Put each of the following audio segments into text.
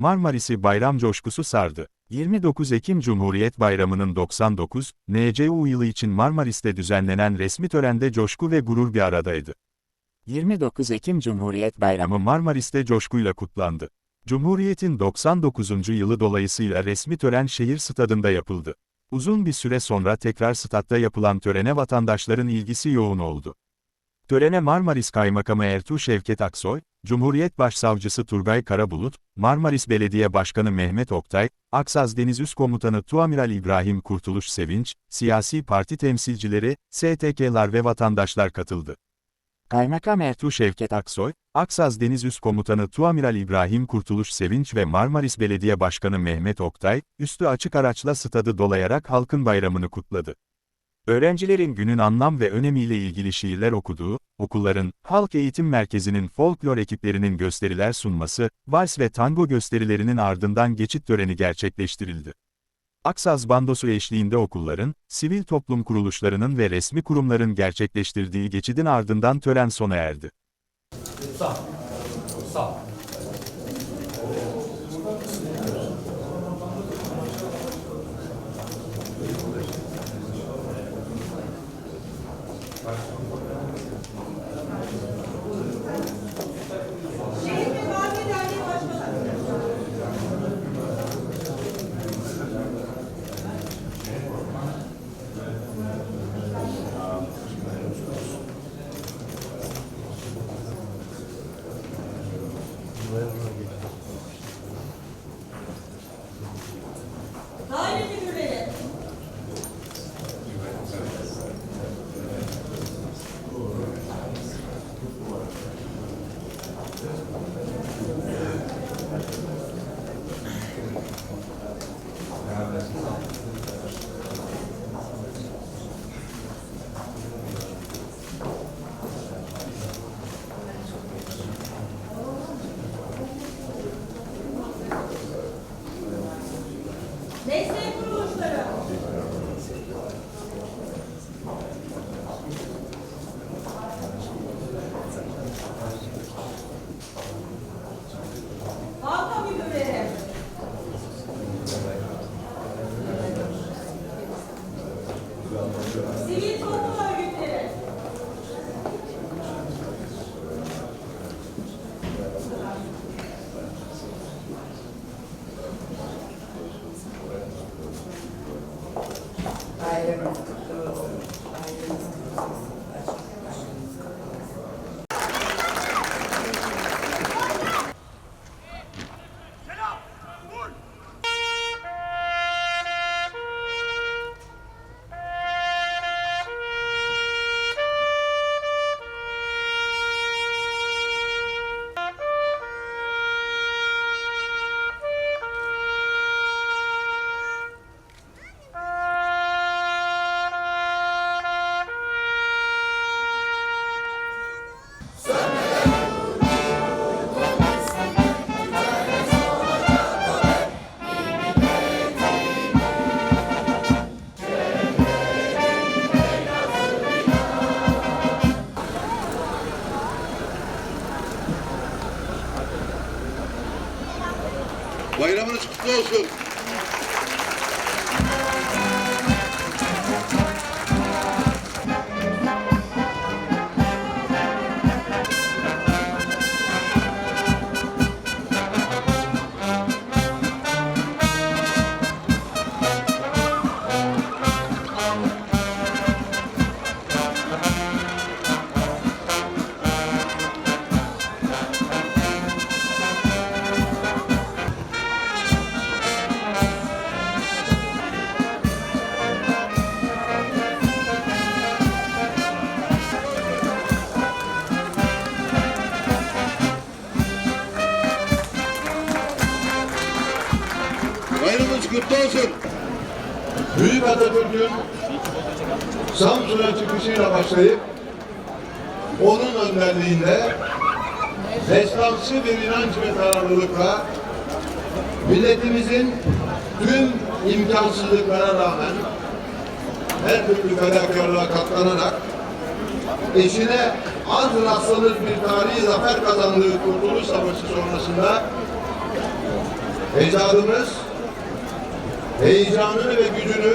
Marmaris'i bayram coşkusu sardı. 29 Ekim Cumhuriyet Bayramı'nın 99, NCU yılı için Marmaris'te düzenlenen resmi törende coşku ve gurur bir aradaydı. 29 Ekim Cumhuriyet Bayramı Marmaris'te coşkuyla kutlandı. Cumhuriyet'in 99. yılı dolayısıyla resmi tören şehir stadında yapıldı. Uzun bir süre sonra tekrar statta yapılan törene vatandaşların ilgisi yoğun oldu. Törene Marmaris Kaymakamı Ertuğ Şevket Aksoy, Cumhuriyet Başsavcısı Turgay Karabulut, Marmaris Belediye Başkanı Mehmet Oktay, Aksaz Deniz Üst Komutanı Tuamiral İbrahim Kurtuluş Sevinç, siyasi parti temsilcileri, STK'lar ve vatandaşlar katıldı. Kaymakam Ertuğ Şevket Aksoy, Aksaz Deniz Üst Komutanı Tuamiral İbrahim Kurtuluş Sevinç ve Marmaris Belediye Başkanı Mehmet Oktay, üstü açık araçla stadı dolayarak halkın bayramını kutladı. Öğrencilerin günün anlam ve önemiyle ilgili şiirler okuduğu, okulların, halk eğitim merkezinin folklor ekiplerinin gösteriler sunması, vals ve tango gösterilerinin ardından geçit töreni gerçekleştirildi. Aksaz bandosu eşliğinde okulların, sivil toplum kuruluşlarının ve resmi kurumların gerçekleştirdiği geçidin ardından tören sona erdi. Sağ. Sağ. Bayramınız kutlu olsun. Atatürk, Büyük Atatürk'ün Samsun'a çıkışıyla başlayıp onun önderliğinde destansı bir inanç ve kararlılıkla milletimizin tüm imkansızlıklara rağmen her türlü fedakarlığa katlanarak eşine az rastlanır bir tarihi zafer kazandığı Kurtuluş Savaşı sonrasında ecdadımız heyecanını ve gücünü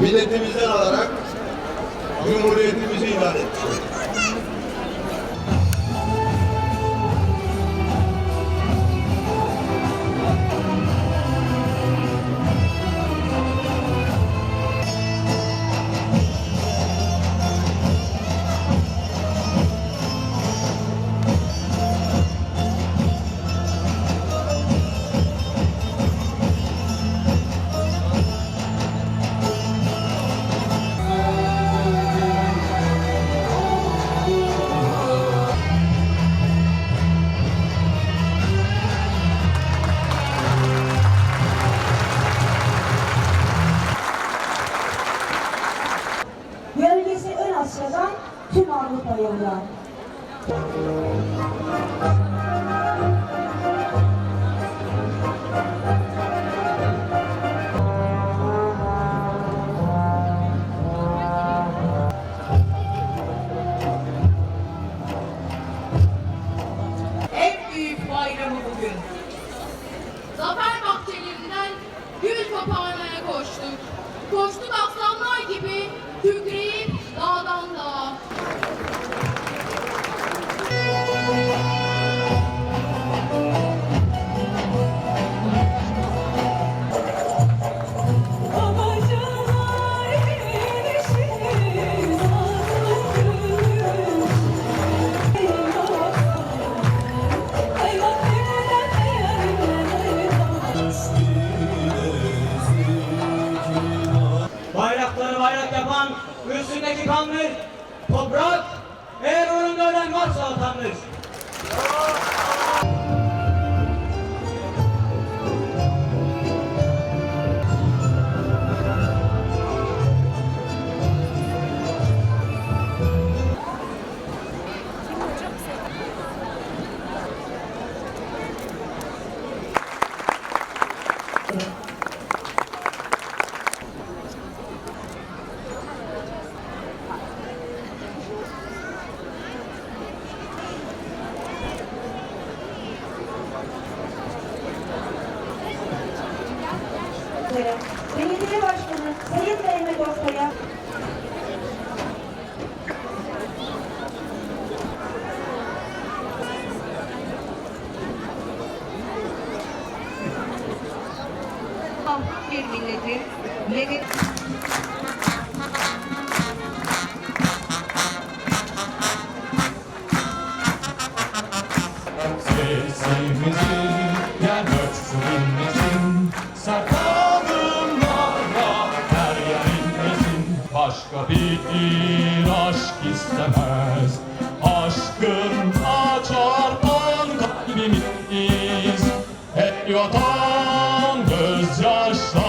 milletimizden alarak Cumhuriyetimizi ilan etmiştir. sayıldı. En büyük bayramı bugün. Zafer bahçelerinden gül papağanaya koştuk. Koştuk üzere Belediye Başkanı Sayın Mehmet Oktay'a gözyaşlar